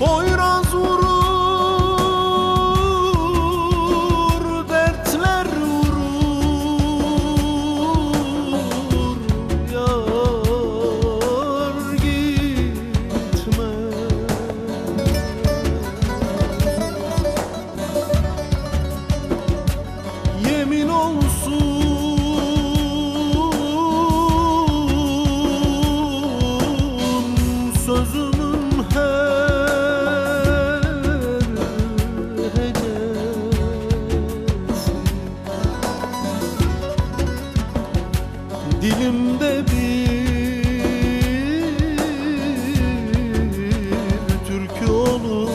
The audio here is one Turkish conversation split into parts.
Boy Dilimde bir türkü olur.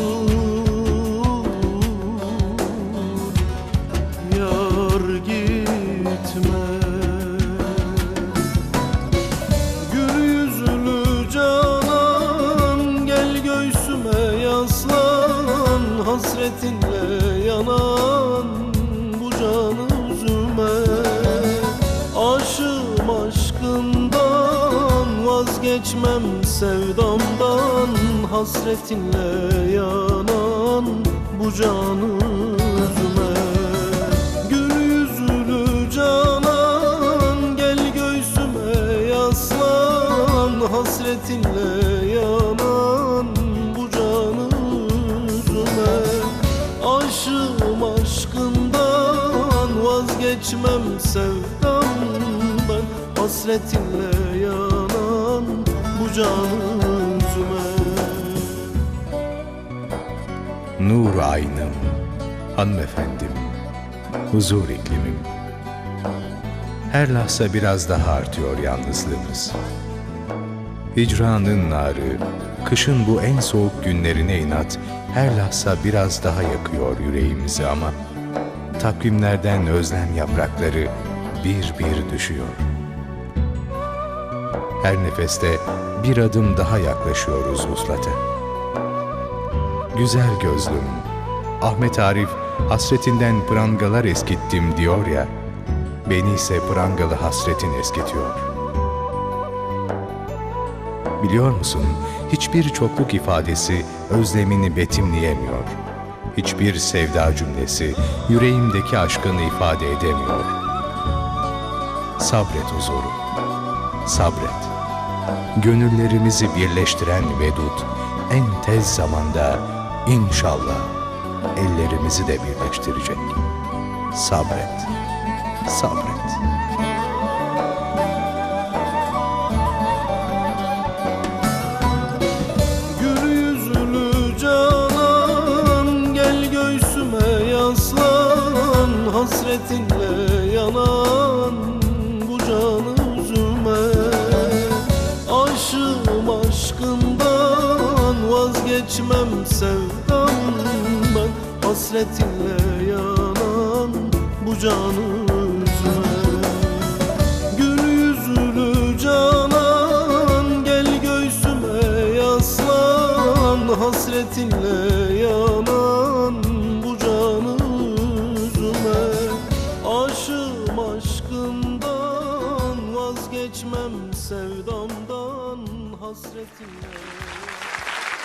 Yar gitme. Gül yüzlü canan Gel göğsüme yaslan Hasretinle Vazgeçmem sevdamdan Hasretinle yanan Bu canı üzüme Gül yüzlü canan Gel göğsüme yaslan Hasretinle yanan Bu canı üzüme Aşığım aşkından Vazgeçmem sevdamdan Hasretinle yanan Üzüme Nur aynım, hanımefendim, huzur iklimim. Her lahza biraz daha artıyor yalnızlığımız. Hicranın narı, kışın bu en soğuk günlerine inat, her lahza biraz daha yakıyor yüreğimizi ama takvimlerden özlem yaprakları bir bir düşüyor. Her nefeste bir adım daha yaklaşıyoruz vuslata. Güzel gözlüm, Ahmet Arif hasretinden prangalar eskittim diyor ya, beni ise prangalı hasretin eskitiyor. Biliyor musun, hiçbir çokluk ifadesi özlemini betimleyemiyor. Hiçbir sevda cümlesi yüreğimdeki aşkını ifade edemiyor. Sabret huzuru, sabret. Gönüllerimizi birleştiren vedut en tez zamanda inşallah ellerimizi de birleştirecek. Sabret, sabret. Hasretinle yanan Vazgeçmem sevdamdan Hasretinle yanan Bu canı üzüme Gül yüzlü canan Gel göğsüme yaslan Hasretinle yanan Bu canı üzüme Aşığım aşkından Vazgeçmem sevdamdan Hasretinle